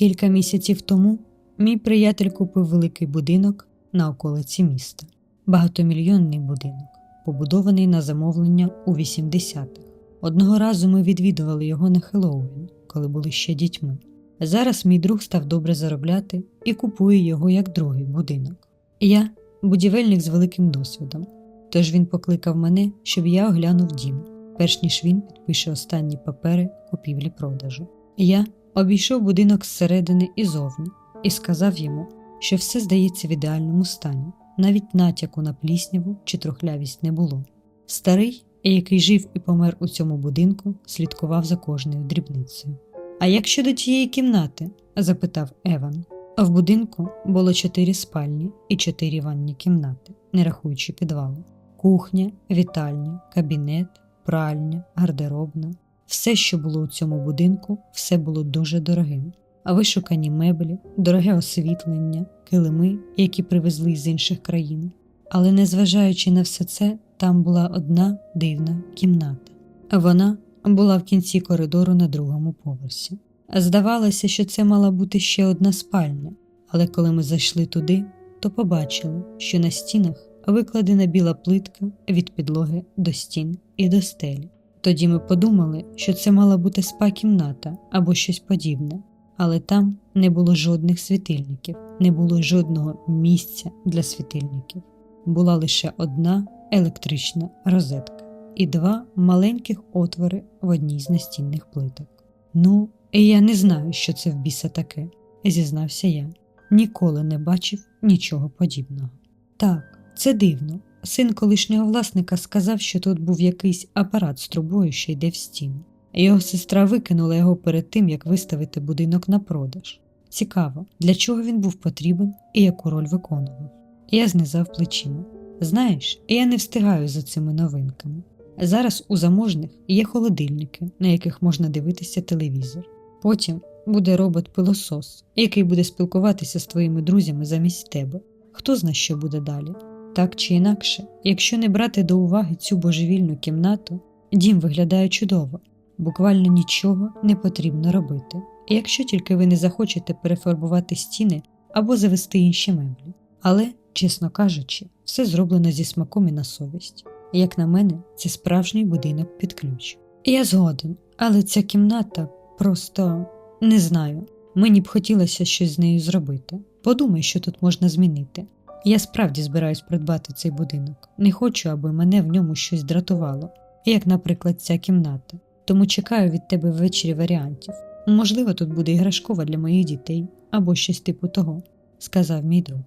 Кілька місяців тому мій приятель купив великий будинок на околиці міста, багатомільйонний будинок, побудований на замовлення у 80-х. Одного разу ми відвідували його на Хеллоуін, коли були ще дітьми. Зараз мій друг став добре заробляти і купує його як другий будинок. Я будівельник з великим досвідом, тож він покликав мене, щоб я оглянув дім, перш ніж він підпише останні папери купівлі-продажу. Я обійшов будинок зсередини і зовні і сказав йому, що все здається в ідеальному стані, навіть натяку на плісняву чи трухлявість не було. Старий, який жив і помер у цьому будинку, слідкував за кожною дрібницею. А як щодо тієї кімнати? запитав Еван. В будинку було чотири спальні і чотири ванні кімнати, не рахуючи підвалу. Кухня, вітальня, кабінет, пральня, гардеробна. Все, що було у цьому будинку, все було дуже дорогим. А вишукані меблі, дороге освітлення, килими, які привезли з інших країн. Але незважаючи на все це, там була одна дивна кімната. Вона була в кінці коридору на другому поверсі. Здавалося, що це мала бути ще одна спальня, але коли ми зайшли туди, то побачили, що на стінах викладена біла плитка від підлоги до стін і до стелі. Тоді ми подумали, що це мала бути спа-кімната або щось подібне, але там не було жодних світильників, не було жодного місця для світильників. Була лише одна електрична розетка і два маленьких отвори в одній з настінних плиток. Ну, я не знаю, що це в біса таке, зізнався я. Ніколи не бачив нічого подібного. Так, це дивно. Син колишнього власника сказав, що тут був якийсь апарат з трубою, що йде в стіну. Його сестра викинула його перед тим, як виставити будинок на продаж. Цікаво, для чого він був потрібен і яку роль виконував. Я знизав плечима. Знаєш, я не встигаю за цими новинками. Зараз у заможних є холодильники, на яких можна дивитися телевізор. Потім буде робот-пилосос, який буде спілкуватися з твоїми друзями замість тебе. Хто зна, що буде далі? Так чи інакше, якщо не брати до уваги цю божевільну кімнату, дім виглядає чудово, буквально нічого не потрібно робити, якщо тільки ви не захочете перефарбувати стіни або завести інші меблі. Але, чесно кажучи, все зроблено зі смаком і на совість. Як на мене, це справжній будинок під ключ. Я згоден, але ця кімната просто не знаю. Мені б хотілося щось з нею зробити. Подумай, що тут можна змінити. Я справді збираюсь придбати цей будинок. Не хочу, аби мене в ньому щось дратувало, як, наприклад, ця кімната. Тому чекаю від тебе ввечері варіантів. Можливо, тут буде іграшкова для моїх дітей або щось типу того, сказав мій друг.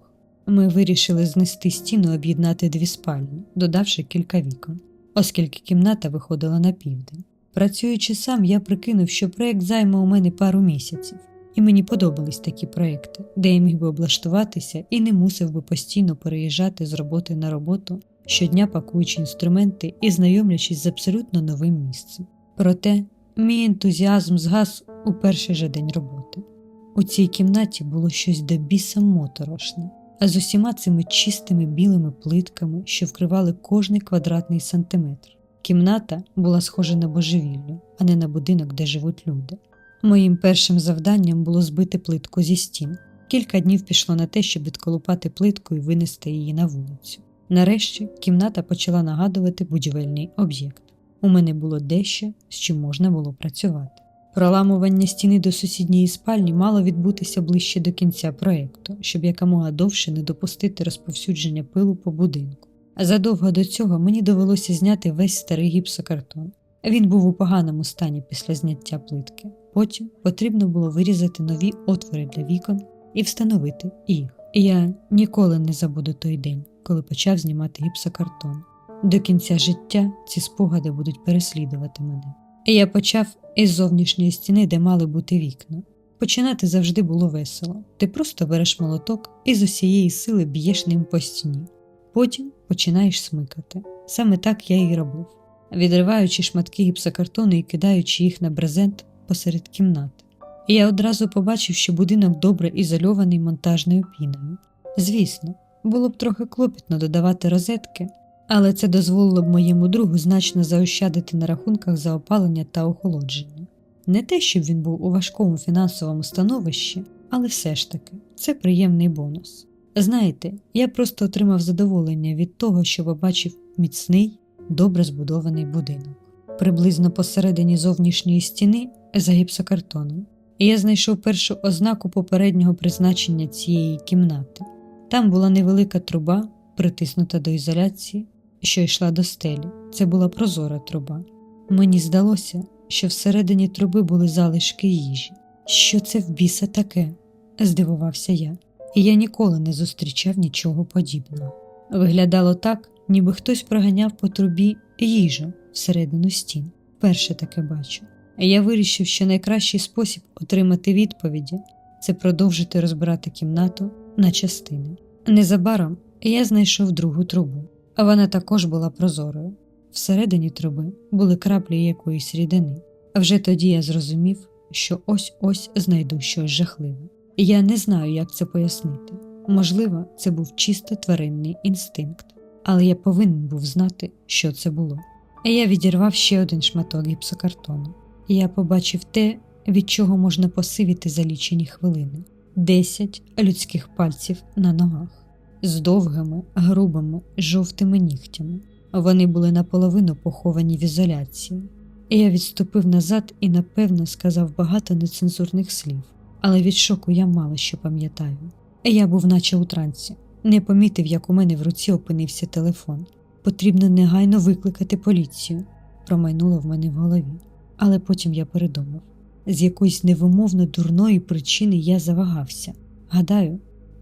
Ми вирішили знести стіну і об'єднати дві спальні, додавши кілька вікон, оскільки кімната виходила на південь. Працюючи сам, я прикинув, що проєкт займе у мене пару місяців, і мені подобались такі проекти, де я міг би облаштуватися і не мусив би постійно переїжджати з роботи на роботу, щодня пакуючи інструменти і знайомлячись з абсолютно новим місцем. Проте мій ентузіазм згас у перший же день роботи. У цій кімнаті було щось до біса моторошне, а з усіма цими чистими білими плитками, що вкривали кожний квадратний сантиметр. Кімната була схожа на божевіллю, а не на будинок, де живуть люди. Моїм першим завданням було збити плитку зі стін. Кілька днів пішло на те, щоб відколупати плитку і винести її на вулицю. Нарешті кімната почала нагадувати будівельний об'єкт. У мене було дещо, з чим можна було працювати. Проламування стіни до сусідньої спальні мало відбутися ближче до кінця проєкту, щоб якомога довше не допустити розповсюдження пилу по будинку. Задовго до цього мені довелося зняти весь старий гіпсокартон. Він був у поганому стані після зняття плитки. Потім потрібно було вирізати нові отвори для вікон і встановити їх. Я ніколи не забуду той день, коли почав знімати гіпсокартон. До кінця життя ці спогади будуть переслідувати мене. Я почав із зовнішньої стіни, де мали бути вікна. Починати завжди було весело. Ти просто береш молоток і з усієї сили б'єш ним по стіні. Потім починаєш смикати. Саме так я і робив, відриваючи шматки гіпсокартону і кидаючи їх на брезент посеред кімнати. І я одразу побачив, що будинок добре ізольований монтажною піною. Звісно, було б трохи клопітно додавати розетки, але це дозволило б моєму другу значно заощадити на рахунках за опалення та охолодження. Не те, щоб він був у важкому фінансовому становищі, але все ж таки це приємний бонус. Знаєте, я просто отримав задоволення від того, що побачив міцний, добре збудований будинок. Приблизно посередині зовнішньої стіни за гіпсокартоном, і я знайшов першу ознаку попереднього призначення цієї кімнати. Там була невелика труба, притиснута до ізоляції, що йшла до стелі. Це була прозора труба. Мені здалося, що всередині труби були залишки їжі. Що це в біса таке? здивувався я, і я ніколи не зустрічав нічого подібного. Виглядало так, ніби хтось проганяв по трубі їжу всередину стін. Перше таке бачу. Я вирішив, що найкращий спосіб отримати відповіді це продовжити розбирати кімнату на частини. Незабаром я знайшов другу трубу, а вона також була прозорою. Всередині труби були краплі якоїсь рідини. А вже тоді я зрозумів, що ось ось знайду щось жахливе. Я не знаю, як це пояснити. Можливо, це був чисто тваринний інстинкт, але я повинен був знати, що це було. І я відірвав ще один шматок гіпсокартону, я побачив те, від чого можна посивіти за лічені хвилини десять людських пальців на ногах з довгими, грубими, жовтими нігтями. Вони були наполовину поховані в ізоляції. І я відступив назад і, напевно, сказав багато нецензурних слів, але від шоку я мало що пам'ятаю. Я був наче у трансі, не помітив, як у мене в руці опинився телефон. Потрібно негайно викликати поліцію, промайнуло в мене в голові. Але потім я передумав. З якоїсь невимовно дурної причини я завагався. Гадаю,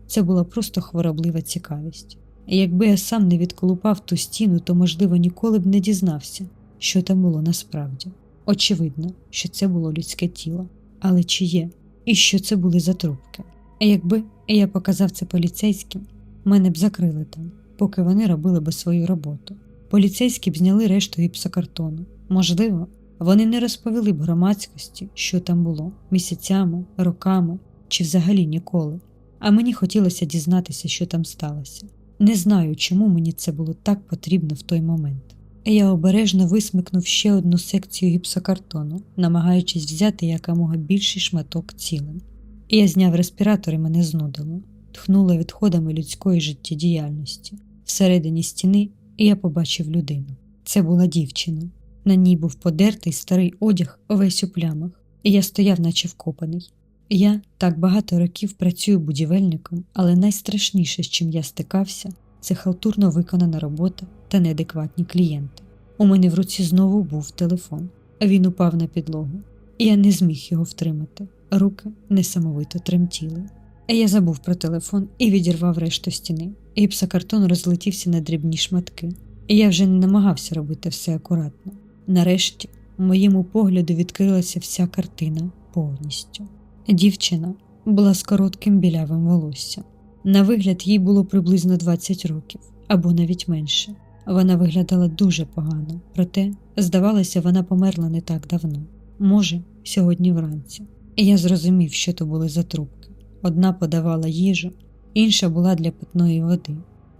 це була просто хвороблива цікавість. Якби я сам не відколупав ту стіну, то, можливо, ніколи б не дізнався, що там було насправді. Очевидно, що це було людське тіло, але чиє, і що це були за трубки. Якби я показав це поліцейським, мене б закрили там, поки вони робили би свою роботу. Поліцейські б зняли решту гіпсокартону. Можливо, вони не розповіли б громадськості, що там було місяцями, роками чи взагалі ніколи. А мені хотілося дізнатися, що там сталося. Не знаю, чому мені це було так потрібно в той момент. Я обережно висмикнув ще одну секцію гіпсокартону, намагаючись взяти якомога більший шматок цілим. Я зняв респіратор і мене знудило, тхнуло відходами людської життєдіяльності. Всередині стіни я побачив людину. Це була дівчина. На ній був подертий старий одяг увесь у плямах, і я стояв, наче вкопаний. Я так багато років працюю будівельником, але найстрашніше, з чим я стикався, це халтурно виконана робота та неадекватні клієнти. У мене в руці знову був телефон, він упав на підлогу, я не зміг його втримати. Руки несамовито тремтіли. Я забув про телефон і відірвав решту стіни. Гіпсокартон розлетівся на дрібні шматки, я вже не намагався робити все акуратно. Нарешті, моєму погляду відкрилася вся картина повністю. Дівчина була з коротким білявим волоссям. На вигляд їй було приблизно 20 років або навіть менше. Вона виглядала дуже погано, проте, здавалося, вона померла не так давно, може, сьогодні вранці. Я зрозумів, що то були за трубки. Одна подавала їжу, інша була для питної води.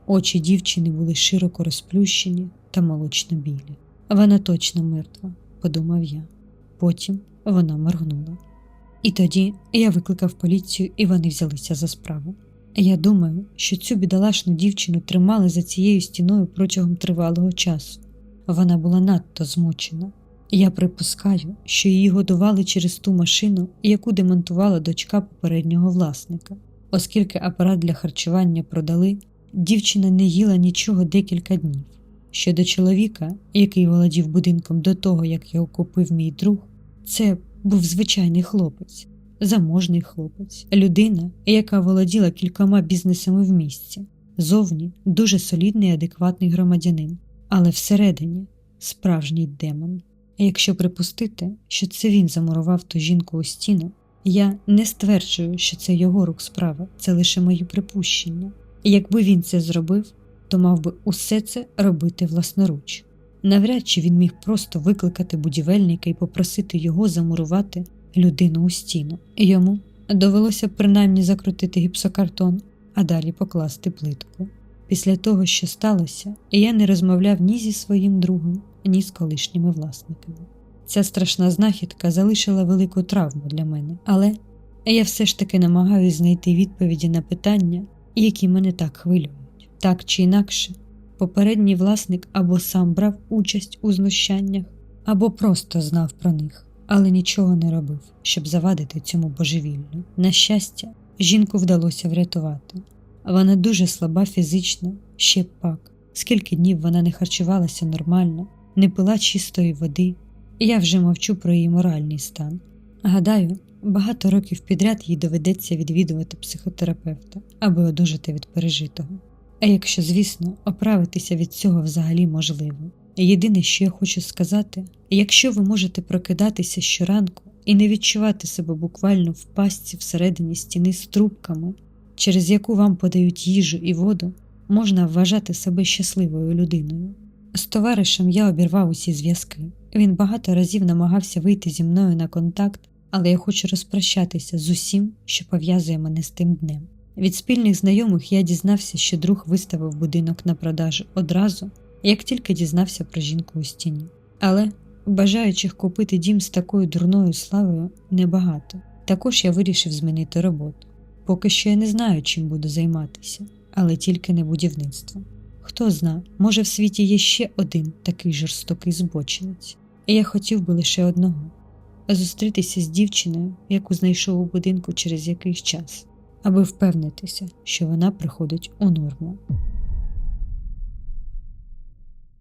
Очі дівчини були широко розплющені та молочно білі. Вона точно мертва, подумав я. Потім вона моргнула. І тоді я викликав поліцію, і вони взялися за справу. Я думаю, що цю бідолашну дівчину тримали за цією стіною протягом тривалого часу. Вона була надто змучена. Я припускаю, що її годували через ту машину, яку демонтувала дочка попереднього власника. Оскільки апарат для харчування продали, дівчина не їла нічого декілька днів. Щодо чоловіка, який володів будинком до того, як його купив мій друг, це був звичайний хлопець, заможний хлопець, людина, яка володіла кількома бізнесами в місті, зовні дуже солідний і адекватний громадянин, але всередині справжній демон. І якщо припустити, що це він замурував ту жінку у стіну, я не стверджую, що це його рук справа, це лише мої припущення. І якби він це зробив, то мав би усе це робити власноруч. Навряд чи він міг просто викликати будівельника і попросити його замурувати людину у стіну. Йому довелося принаймні закрутити гіпсокартон, а далі покласти плитку. Після того, що сталося, я не розмовляв ні зі своїм другом, ні з колишніми власниками. Ця страшна знахідка залишила велику травму для мене, але я все ж таки намагаюся знайти відповіді на питання, які мене так хвилюють. Так чи інакше, попередній власник або сам брав участь у знущаннях, або просто знав про них, але нічого не робив, щоб завадити цьому божевіллю. На щастя, жінку вдалося врятувати. Вона дуже слаба фізично, ще пак. Скільки днів вона не харчувалася нормально, не пила чистої води, я вже мовчу про її моральний стан. Гадаю, багато років підряд їй доведеться відвідувати психотерапевта, аби одужати від пережитого. А якщо, звісно, оправитися від цього взагалі можливо. Єдине, що я хочу сказати, якщо ви можете прокидатися щоранку і не відчувати себе буквально в пастці всередині стіни з трубками, через яку вам подають їжу і воду, можна вважати себе щасливою людиною. З товаришем я обірвав усі зв'язки. Він багато разів намагався вийти зі мною на контакт, але я хочу розпрощатися з усім, що пов'язує мене з тим днем. Від спільних знайомих я дізнався, що друг виставив будинок на продажу одразу, як тільки дізнався про жінку у стіні. Але бажаючих купити дім з такою дурною славою небагато. Також я вирішив змінити роботу. Поки що я не знаю, чим буду займатися, але тільки не будівництвом. Хто зна, може в світі є ще один такий жорстокий збочинець, і я хотів би лише одного зустрітися з дівчиною, яку знайшов у будинку через якийсь час, аби впевнитися, що вона приходить у норму.